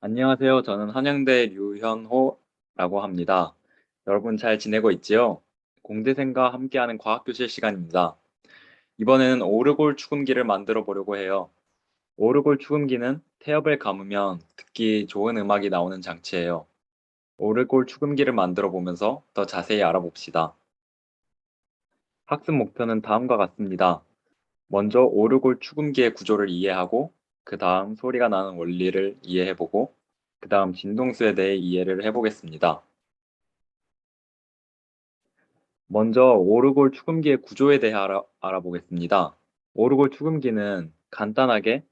안녕하세요. 저는 한양대 류현호라고 합니다. 여러분 잘 지내고 있지요? 공대생과 함께하는 과학교실 시간입니다. 이번에는 오르골 축음기를 만들어 보려고 해요. 오르골 축음기는 태엽을 감으면 듣기 좋은 음악이 나오는 장치예요. 오르골 축음기를 만들어 보면서 더 자세히 알아봅시다. 학습 목표는 다음과 같습니다. 먼저 오르골 축음기의 구조를 이해하고 그 다음 소리가 나는 원리를 이해해보고 그 다음 진동수에 대해 이해를 해보겠습니다. 먼저 오르골 축음기의 구조에 대해 알아, 알아보겠습니다. 오르골 축음기는 간단하게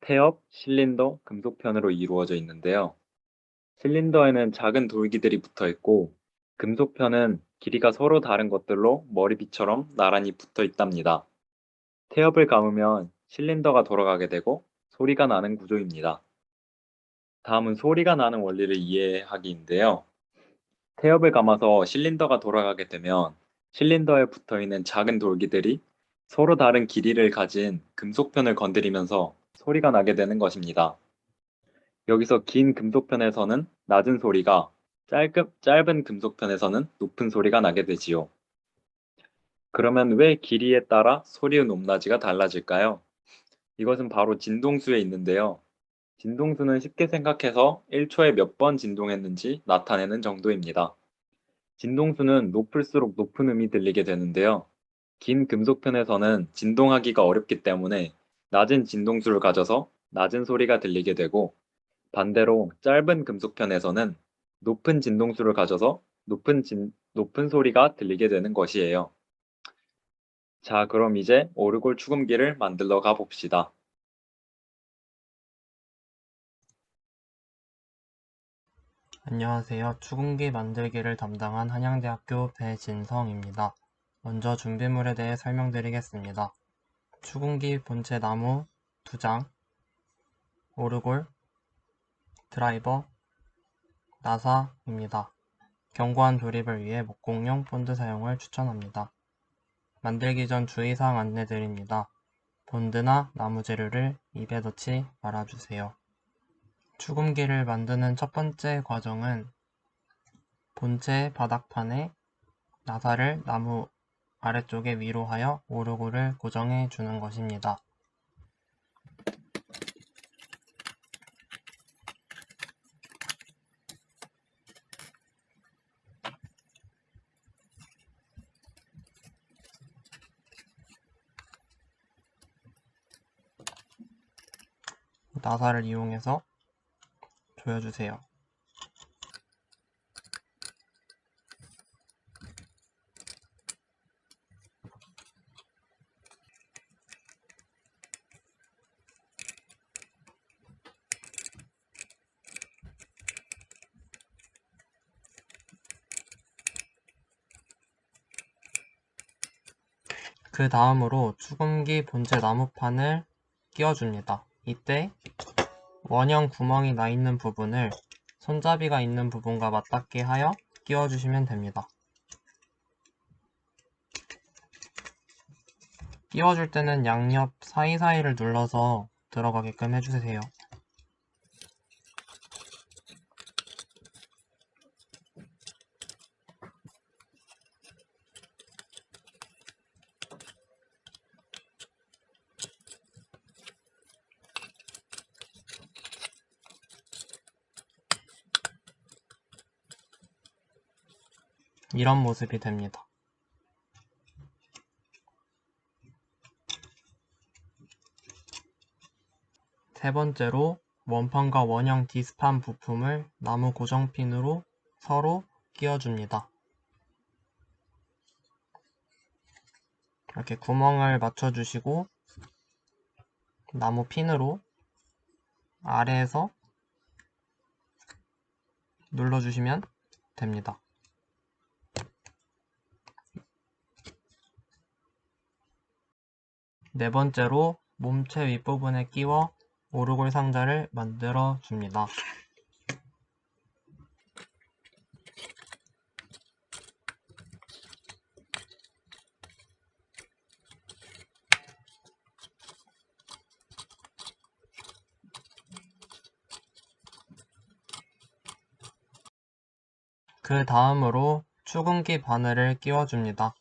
태엽, 실린더, 금속편으로 이루어져 있는데요. 실린더에는 작은 돌기들이 붙어 있고 금속편은 길이가 서로 다른 것들로 머리빗처럼 나란히 붙어 있답니다. 태엽을 감으면 실린더가 돌아가게 되고 소리가 나는 구조입니다. 다음은 소리가 나는 원리를 이해하기인데요. 태엽을 감아서 실린더가 돌아가게 되면 실린더에 붙어 있는 작은 돌기들이 서로 다른 길이를 가진 금속편을 건드리면서 소리가 나게 되는 것입니다. 여기서 긴 금속편에서는 낮은 소리가 짧은, 짧은 금속편에서는 높은 소리가 나게 되지요. 그러면 왜 길이에 따라 소리의 높낮이가 달라질까요? 이것은 바로 진동수에 있는데요. 진동수는 쉽게 생각해서 1초에 몇 번 진동했는지 나타내는 정도입니다. 진동수는 높을수록 높은 음이 들리게 되는데요. 긴 금속편에서는 진동하기가 어렵기 때문에 낮은 진동수를 가져서 낮은 소리가 들리게 되고 반대로 짧은 금속편에서는 높은 진동수를 가져서 높은, 진, 높은 소리가 들리게 되는 것이에요. 자, 그럼 이제 오르골 축음기를 만들러 가봅시다. 안녕하세요. 축음기 만들기를 담당한 한양대학교 배진성입니다. 먼저 준비물에 대해 설명드리겠습니다. 축음기 본체 나무 2장, 오르골, 드라이버, 나사입니다. 견고한 조립을 위해 목공용 본드 사용을 추천합니다. 만들기 전 주의사항 안내드립니다. 본드나 나무 재료를 입에 넣지 말아주세요. 축음기를 만드는 첫 번째 과정은 본체 바닥판에 나사를 나무 아래쪽에 위로 하여 오르골을 고정해 주는 것입니다. 나사를 이용해서 조여주세요. 그 다음으로 축음기 본체 나무판을 끼워줍니다. 이때 원형 구멍이 나 있는 부분을 손잡이가 있는 부분과 맞닿게 하여 끼워주시면 됩니다. 끼워줄 때는 양옆 사이사이를 눌러서 들어가게끔 해주세요. 이런 모습이 됩니다. 세 번째로 원판과 원형 디스판 부품을 나무 고정핀으로 서로 끼워줍니다. 이렇게 구멍을 맞춰주시고 나무 핀으로 아래에서 눌러주시면 됩니다. 네 번째로 몸체 윗부분에 끼워 오르골 상자를 만들어 줍니다. 그 다음으로 추궁기 바늘을 끼워줍니다.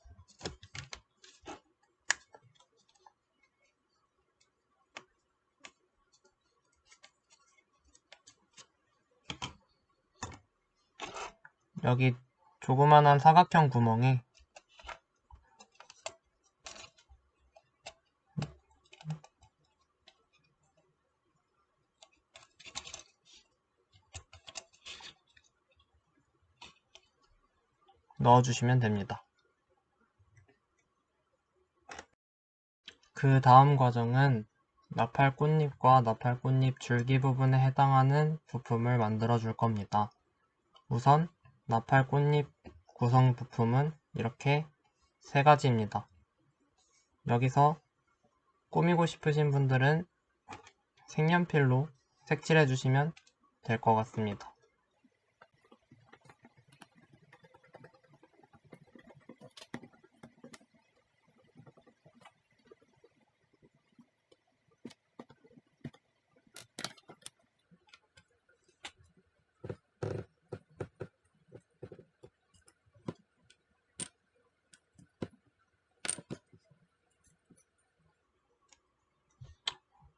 여기 조그만한 사각형 구멍에 넣어주시면 됩니다. 그 다음 과정은 나팔 꽃잎과 나팔 꽃잎 줄기 부분에 해당하는 부품을 만들어 줄 겁니다. 우선 나팔 꽃잎 구성 부품은 이렇게 세 가지입니다. 여기서 꾸미고 싶으신 분들은 색연필로 색칠해 주시면 될 것 같습니다.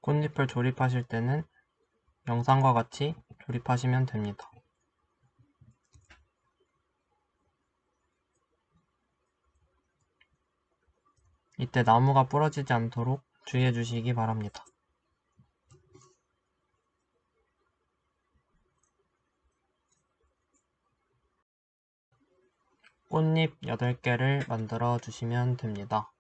꽃잎을 조립하실 때는 영상과 같이 조립하시면 됩니다. 이때 나무가 부러지지 않도록 주의해 주시기 바랍니다. 꽃잎 8개를 만들어 주시면 됩니다.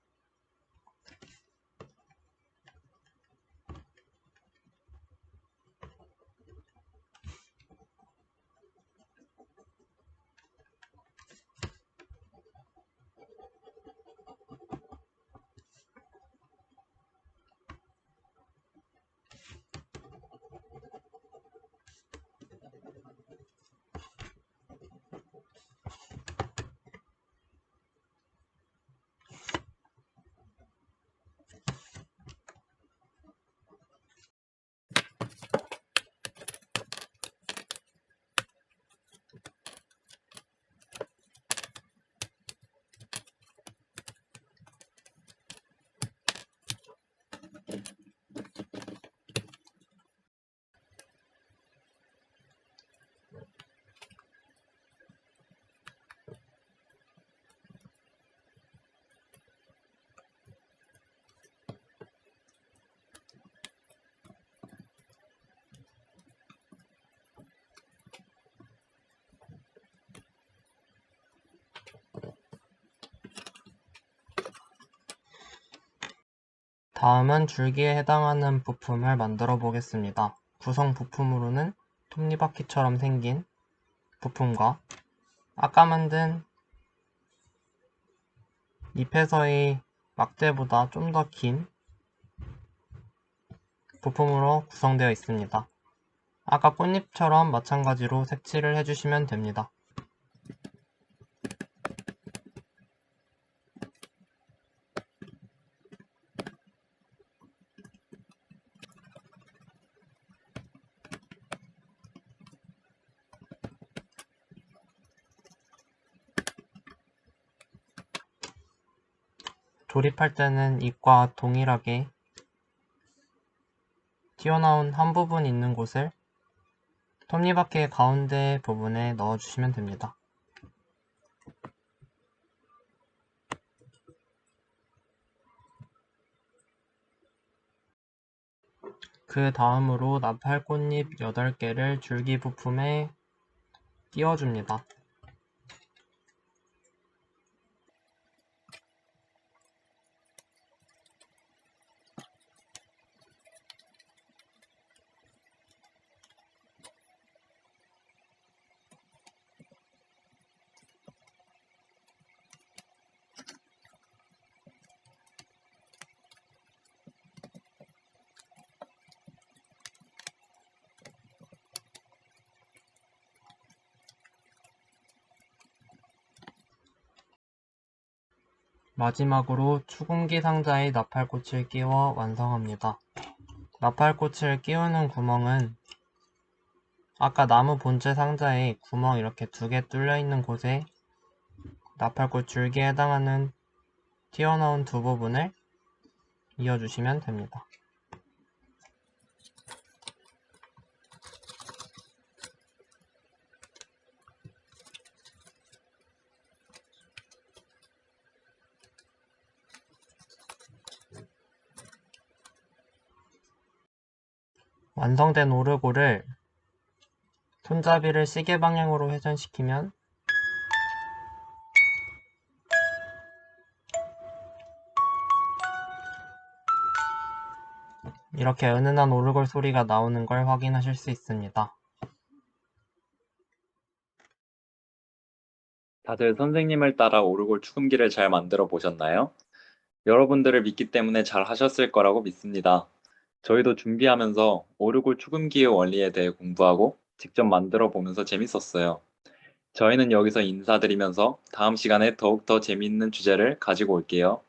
다음은 줄기에 해당하는 부품을 만들어 보겠습니다. 구성 부품으로는 톱니바퀴처럼 생긴 부품과 아까 만든 잎에서의 막대보다 좀 더 긴 부품으로 구성되어 있습니다. 아까 꽃잎처럼 마찬가지로 색칠을 해주시면 됩니다. 조립할 때는 잎과 동일하게 튀어나온 한 부분 있는 곳을 톱니바퀴의 가운데 부분에 넣어주시면 됩니다. 그 다음으로 나팔꽃잎 8개를 줄기 부품에 끼워줍니다. 마지막으로 축음기 상자에 나팔꽃을 끼워 완성합니다. 나팔꽃을 끼우는 구멍은 아까 나무 본체 상자에 구멍 이렇게 두 개 뚫려 있는 곳에 나팔꽃 줄기에 해당하는 튀어나온 두 부분을 이어주시면 됩니다. 완성된 오르골을 손잡이를 시계 방향으로 회전시키면 이렇게 은은한 오르골 소리가 나오는 걸 확인하실 수 있습니다. 다들 선생님을 따라 오르골 축음기를 잘 만들어 보셨나요? 여러분들을 믿기 때문에 잘 하셨을 거라고 믿습니다. 저희도 준비하면서 오르골 축음기의 원리에 대해 공부하고 직접 만들어 보면서 재밌었어요. 저희는 여기서 인사드리면서 다음 시간에 더욱더 재미있는 주제를 가지고 올게요.